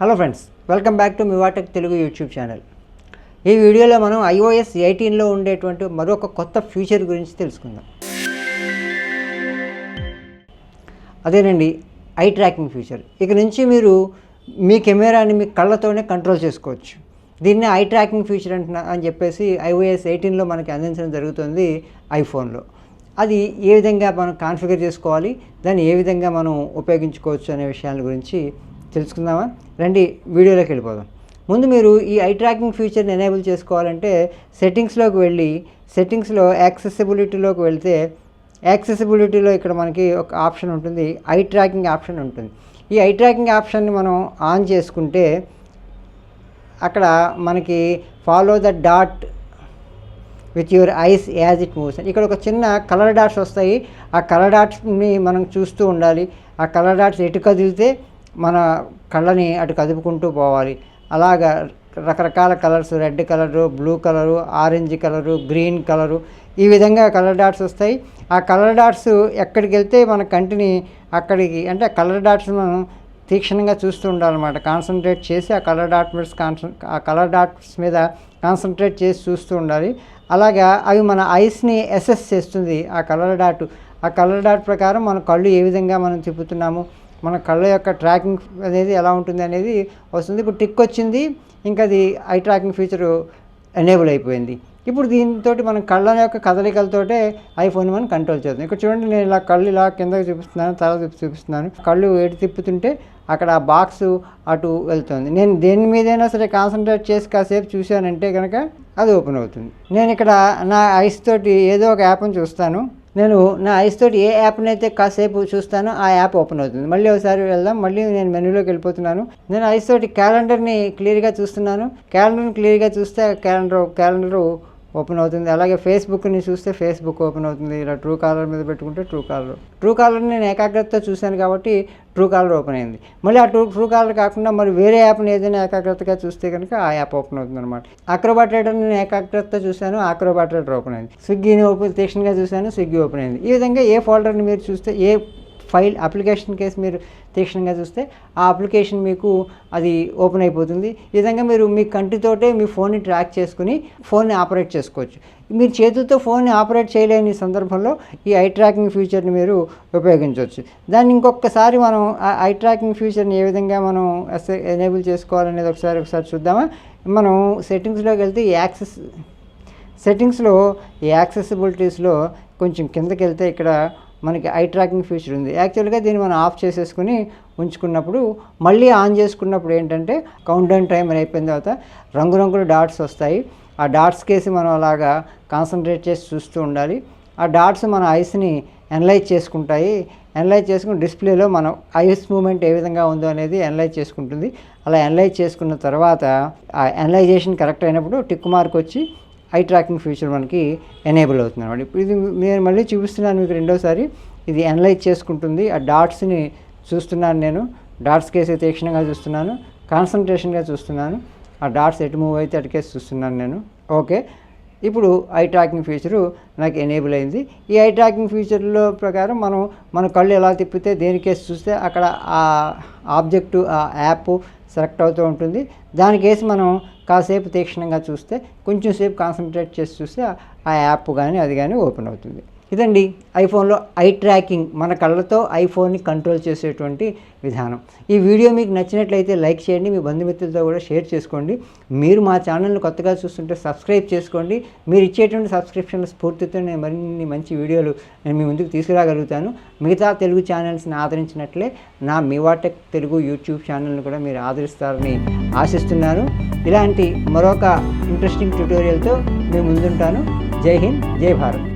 Hello friends welcome back to మివాటెక్ Telugu YouTube channel. ఈ వీడియోలో మనం ఐఓఎస్ ఎయిటీన్లో ఉండేటువంటి మరొక కొత్త ఫ్యూచర్ గురించి తెలుసుకుందాం. అదేనండి ఐ ట్రాకింగ్ ఫీచర్ ఇక నుంచి మీరు మీ కెమెరాని మీ కళ్ళతోనే కంట్రోల్ చేసుకోవచ్చు. దీన్ని ఐ ట్రాకింగ్ ఫీచర్ అంటున్నా అని చెప్పేసి ఐఓఎస్ ఎయిటీన్లో మనకి అందించడం జరుగుతుంది ఐఫోన్లో. అది ఏ విధంగా మనం కాన్ఫిగర్ చేసుకోవాలి దాన్ని ఏ విధంగా మనం ఉపయోగించుకోవచ్చు అనే విషయాల గురించి తెలుసుకుందామా? రండి వీడియోలోకి వెళ్ళిపోదాం. ముందు మీరు ఈ ఐ ట్రాకింగ్ ఫీచర్ని ఎనేబుల్ చేసుకోవాలంటే సెట్టింగ్స్లోకి వెళ్ళి సెట్టింగ్స్లో యాక్సెసిబిలిటీలోకి వెళ్తే యాక్సెసిబిలిటీలో ఇక్కడ మనకి ఒక ఆప్షన్ ఉంటుంది ఐ ట్రాకింగ్ ఆప్షన్ ఉంటుంది. ఈ ఐ ట్రాకింగ్ ఆప్షన్ని మనం ఆన్ చేసుకుంటే అక్కడ మనకి follow the dot with your eyes as it moves ఇక్కడ ఒక చిన్న కలర్ డాట్స్ వస్తాయి. ఆ కలర్ డాట్స్ని మనం చూస్తూ ఉండాలి. ఆ కలర్ డాట్స్ ఎటు కదిలితే మన కళ్ళని అటు కదుపుకుంటూ పోవాలి. అలాగా రకరకాల colours red colour blue colour orange colour green colour ఈ విధంగా కలర్ డాట్స్ వస్తాయి. ఆ కలర్ డాట్స్ ఎక్కడికి వెళ్తే మన కంటిని అక్కడికి అంటే కలర్ డాట్స్ మనం తీక్షణంగా చూస్తూ ఉండాలన్నమాట. కాన్సన్ట్రేట్ చేసి ఆ కలర్ డాట్ మీద కాన్సన్ ఆ కలర్ డాట్స్ మీద కాన్సన్ట్రేట్ చేసి చూస్తూ ఉండాలి. అలాగా అవి మన ఐస్ని అసెస్ చేస్తుంది ఆ కలర్ డాట్. ఆ కలర్ డాట్ ప్రకారం మన కళ్ళు ఏ విధంగా మనం తిప్పుతున్నాము మన కళ్ళ యొక్క ట్రాకింగ్ అనేది ఎలా ఉంటుంది అనేది వస్తుంది. ఇప్పుడు టిక్ వచ్చింది ఇంకా అది ఐ ట్రాకింగ్ ఫీచరు ఎనేబుల్ అయిపోయింది. ఇప్పుడు దీంతో మనం కళ్ళ యొక్క కదలికలతోటే ఐఫోన్ మనం కంట్రోల్ చేద్దాం. ఇక్కడ చూడండి నేను ఇలా కళ్ళు ఇలా కిందకి చూపిస్తున్నాను తల తిప్పి చూపిస్తున్నాను. కళ్ళు ఎటు తిప్పుతుంటే అక్కడ ఆ బాక్స్ అటు వెళ్తుంది. నేను దేని మీదైనా సరే కాన్సన్ట్రేట్ చేసి కాసేపు చూశానంటే కనుక అది ఓపెన్ అవుతుంది. నేను ఇక్కడ నా ఐస్ తోటి ఏదో ఒక యాప్ని చూస్తాను. నేను నా ఐస్ తోటి ఏ యాప్ని అయితే కాసేపు చూస్తానో ఆ యాప్ ఓపెన్ అవుతుంది. మళ్ళీ ఒకసారి వెళ్దాం. మళ్ళీ నేను మెనూలోకి వెళ్ళిపోతున్నాను. నేను ఐస్ తోటి క్యాలెండర్ని క్లియర్గా చూస్తున్నాను. క్యాలెండర్ని క్లియర్గా చూస్తే క్యాలెండర్ క్యాలెండరు ఓపెన్ అవుతుంది. అలాగే ఫేస్బుక్ని చూస్తే ఫేస్బుక్ ఓపెన్ అవుతుంది. ఇలా ట్రూ కాలర్ మీద పెట్టుకుంటే ట్రూ కాలర్. ట్రూ కాలర్ని నేను ఏకాగ్రతతో చూశాను కాబట్టి ట్రూ కాలర్ ఓపెన్ అయింది. మళ్ళీ ఆ ట్రూ ట్రూ కాలర్ కాకుండా మరి వేరే యాప్ని ఏదైనా ఏకాగ్రతగా చూస్తే కనుక ఆ యాప్ ఓపెన్ అవుతుంది అనమాట అక్రోబాట్ రైడర్ నేను ఏకాగ్రతతో చూశాను. అక్రోబాట్ రైడర్ ఓపెన్ అయింది. స్విగ్గీని ఓపెన్ తీక్షణంగా చూశాను. స్విగ్గీ ఓపెన్ అయింది. ఈ విధంగా ఏ ఫోల్డర్ని మీరు చూస్తే ఏ ఫైల్ అప్లికేషన్ కేసు మీరు తీక్షణంగా చూస్తే ఆ అప్లికేషన్ మీకు అది ఓపెన్ అయిపోతుంది. ఈ విధంగా మీరు మీ కంటితోటే మీ ఫోన్ని ట్రాక్ చేసుకుని ఫోన్ని ఆపరేట్ చేసుకోవచ్చు. మీరు చేతులతో ఫోన్ని ఆపరేట్ చేయలేని సందర్భంలో ఈ ఐ ట్రాకింగ్ ఫీచర్ని మీరు ఉపయోగించవచ్చు. దాన్ని ఇంకొకసారి మనం ఆ ఐ ట్రాకింగ్ ఫీచర్ని ఏ విధంగా మనం ఎనేబుల్ చేసుకోవాలనేది ఒకసారి ఒకసారి చూద్దామా? మనం సెట్టింగ్స్లోకి వెళ్తే యాక్సెస్ సెట్టింగ్స్లో ఈ యాక్సెసిబిలిటీస్లో కొంచెం కిందకి వెళ్తే ఇక్కడ మనకి ఐ ట్రాకింగ్ ఫీచర్ ఉంది. యాక్చువల్గా దీన్ని మనం ఆఫ్ చేసేసుకుని ఉంచుకున్నప్పుడు మళ్ళీ ఆన్ చేసుకున్నప్పుడు ఏంటంటే కౌంట్ డౌన్ టైం అయిపోయిన తర్వాత రంగురంగుల డాట్స్ వస్తాయి. ఆ డాట్స్ కేసి మనం అలాగా కాన్సన్ట్రేట్ చేసి చూస్తూ ఉండాలి. ఆ డాట్స్ మన ఐస్ని ఎనలైజ్ చేసుకుంటాయి. ఎనలైజ్ చేసుకుని డిస్ప్లేలో మనం ఐస్ మూమెంట్ ఏ విధంగా ఉందో అనేది ఎనలైజ్ చేసుకుంటుంది. అలా ఎనలైజ్ చేసుకున్న తర్వాత ఆ ఎనలైజేషన్ కరెక్ట్ అయినప్పుడు టిక్ మార్క్ వచ్చి ఐ ట్రాకింగ్ ఫీచర్ మనకి ఎనేబుల్ అవుతుంది అనమాట ఇప్పుడు ఇది నేను మళ్ళీ చూపిస్తున్నాను మీకు రెండోసారి. ఇది అనలైజ్ చేసుకుంటుంది. ఆ డాట్స్ని చూస్తున్నాను నేను. డాట్స్ కేసు తీక్షణంగా చూస్తున్నాను. కాన్సన్ట్రేషన్గా చూస్తున్నాను. ఆ డాట్స్ ఎటు మూవ్ అయితే అటుకేసి చూస్తున్నాను నేను. ఓకే. ఇప్పుడు ఐ ట్రాకింగ్ ఫీచరు నాకు ఎనేబుల్ అయింది. ఈ ఐ ట్రాకింగ్ ఫీచర్లో ప్రకారం మనం మన కళ్ళు ఎలా తిప్పితే దేనికేసి చూస్తే అక్కడ ఆ ఆబ్జెక్టు ఆ యాప్ సెలెక్ట్ అవుతూ ఉంటుంది. దానికేసి మనం కాసేపు తీక్షణంగా చూస్తే కొంచెం సేపు కాన్సన్ట్రేట్ చేసి చూస్తే ఆ యాప్ కానీ అది కానీ ఓపెన్ అవుతుంది. ఇదండి ఐఫోన్లో ఐ ట్రాకింగ్ మన కళ్ళతో ఐఫోన్ని కంట్రోల్ చేసేటువంటి విధానం. ఈ వీడియో మీకు నచ్చినట్లయితే లైక్ చేయండి మీ బంధుమిత్రులతో కూడా షేర్ చేసుకోండి. మీరు మా ఛానల్ని కొత్తగా చూస్తుంటే సబ్స్క్రైబ్ చేసుకోండి. మీరు ఇచ్చేటువంటి సబ్స్క్రిప్షన్ల స్ఫూర్తితో నేను మరిన్ని మంచి వీడియోలు నేను మీ ముందుకు తీసుకురాగలుగుతాను. మిగతా తెలుగు ఛానల్స్ని ఆదరించినట్లే నా మివాటెక్ తెలుగు యూట్యూబ్ ఛానల్ని కూడా మీరు ఆదరిస్తారని ఆశిస్తున్నాను. ఇలాంటి మరొక ఇంట్రెస్టింగ్ ట్యూటోరియల్తో మేము ముందుంటాను. జై హింద్ జై భారత్.